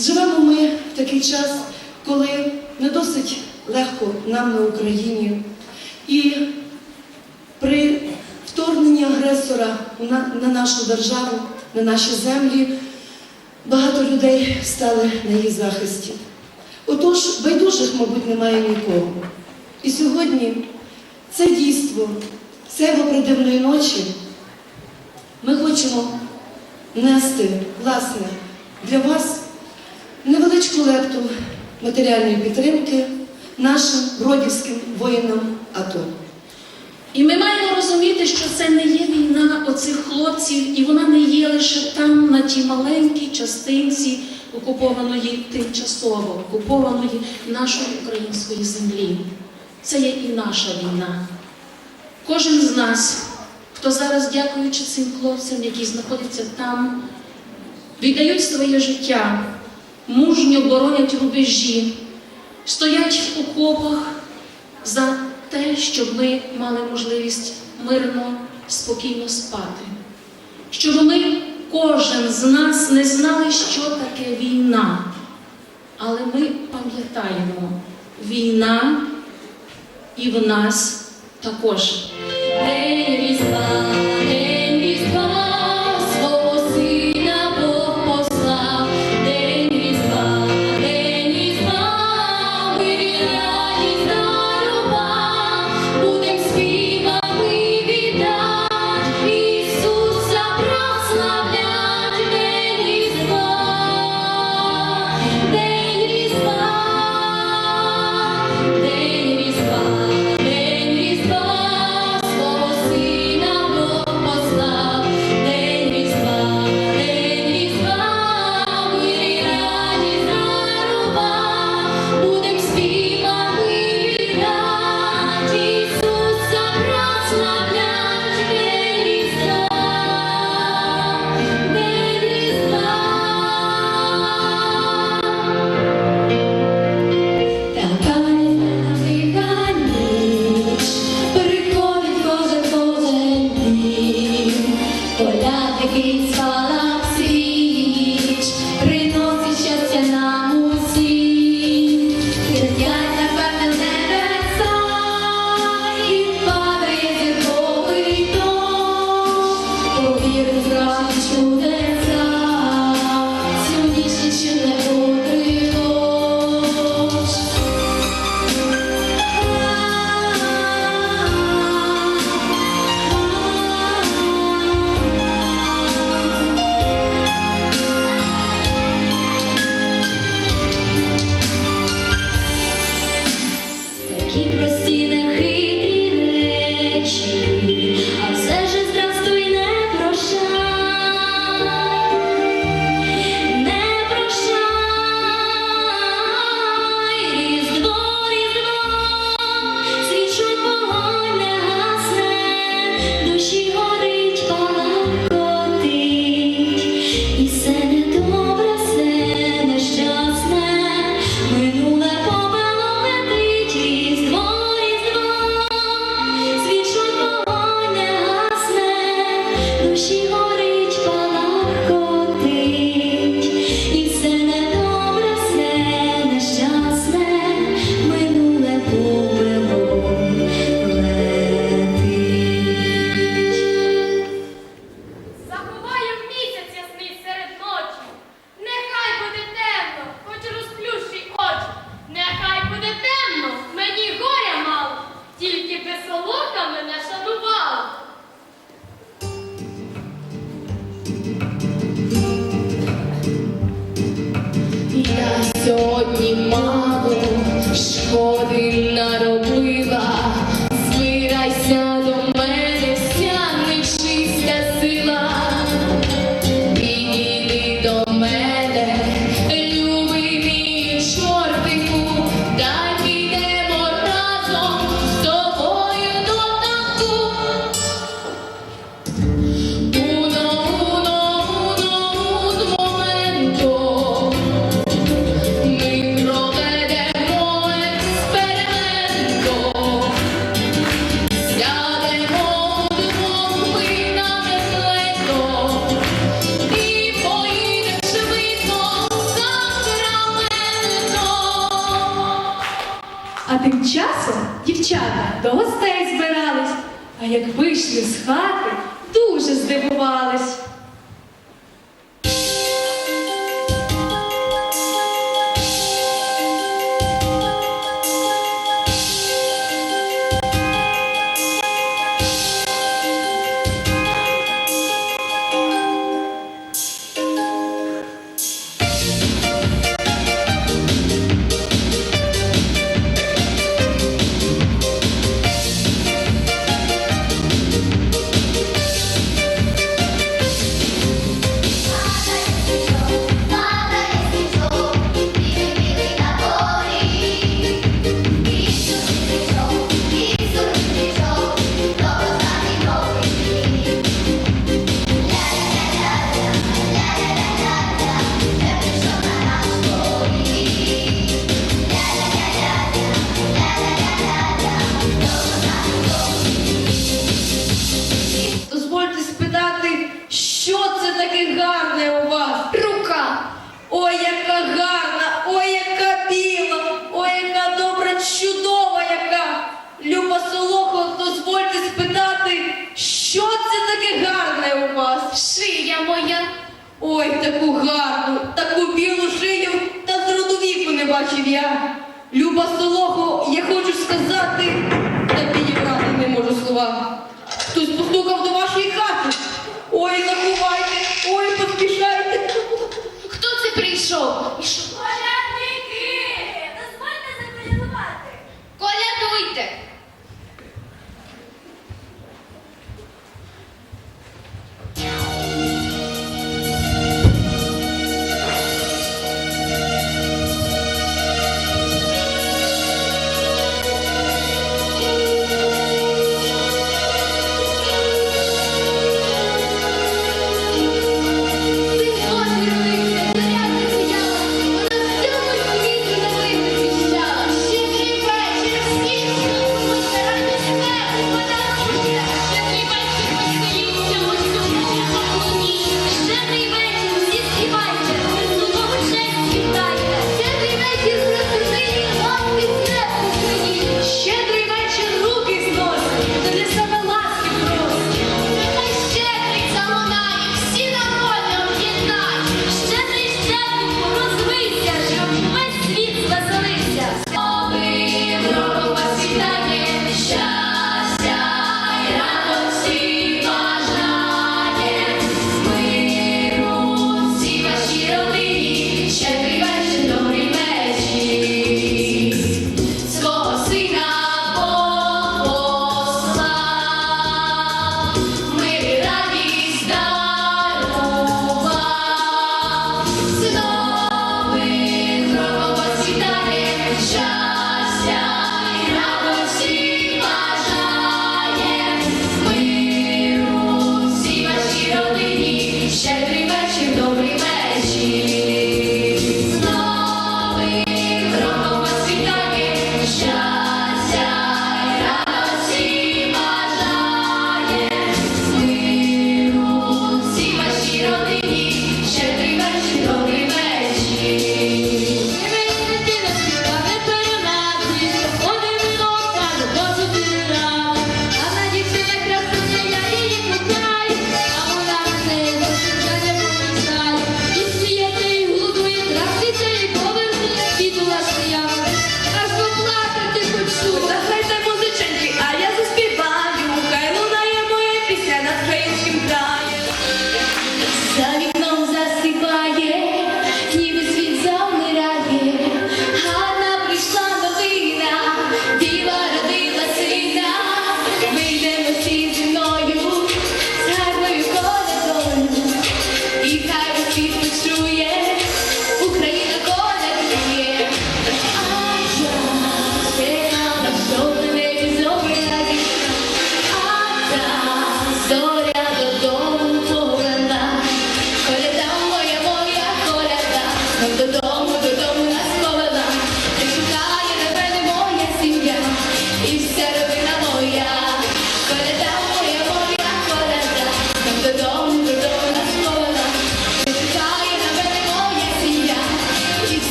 Живемо ми в такий час, коли не досить легко нам на Україні. І при вторгненні агресора на, на нашу державу, на наші землі, багато людей стали на її захисті. Отож, байдужих, мабуть, немає нікого. І сьогодні це дійство, це придивної ночі ми хочемо нести, власне, для вас невеличку лепту матеріальної підтримки нашим бродівським воїнам АТО. І ми маємо розуміти, що це не є війна оцих хлопців, і вона не є лише там, на тій маленькій частинці окупованої тимчасово, окупованої нашої української землі. Це є і наша війна. Кожен з нас, хто зараз, дякуючи цим хлопцям, які знаходяться там, віддають своє життя, мужньо боронять рубежі, стоять в окопах за те, щоб ми мали можливість мирно, спокійно спати. Щоб ми, кожен з нас, не знали, що таке війна. Але ми пам'ятаємо, війна і в нас також. День як вийшли з хати, таке гарне у вас? Рука. Ой, яка гарна, ой, яка біла, ой, яка добра, чудова яка. Люба Солохо, дозвольте спитати, що це таке гарне у вас? Шия моя. Ой, таку гарну, таку білу шию, та з роду віку не бачив я. Люба Солохо, я хочу сказати,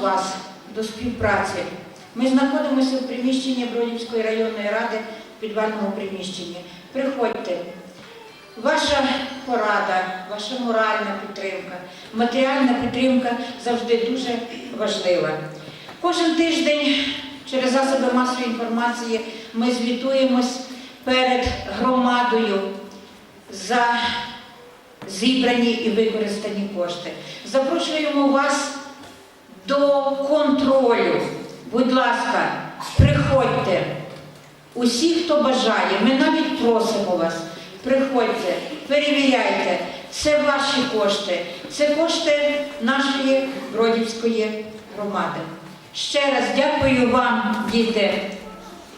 вас до співпраці. Ми знаходимося в приміщенні Бродівської районної ради в підвальному приміщенні. Приходьте. Ваша порада, ваша моральна підтримка, матеріальна підтримка завжди дуже важлива. Кожен тиждень через засоби масової інформації ми звітуємось перед громадою за зібрані і використані кошти. Запрошуємо вас до контролю. Будь ласка, приходьте. Усі, хто бажає, ми навіть просимо вас. Приходьте, перевіряйте. Це ваші кошти, це кошти нашої Бродівської громади. Ще раз дякую вам, діти,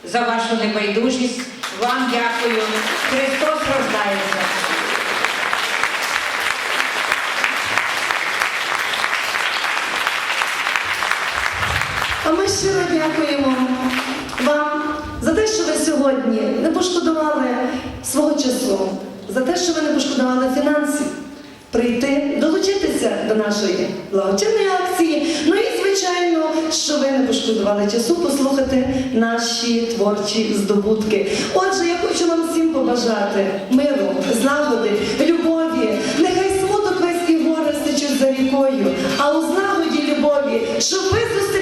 за вашу небайдужість. Вам дякую. Христос рождається. А ми щиро дякуємо вам за те, що ви сьогодні не пошкодували свого часу, за те, що ви не пошкодували фінансів, прийти, долучитися до нашої благочинної акції. Ну і звичайно, що ви не пошкодували часу послухати наші творчі здобутки. Отже, я хочу вам всім побажати миру, злагоди, любові. Нехай смуток весь і горе стечуть за рікою, а у злагоді любові, щоб ви зустріли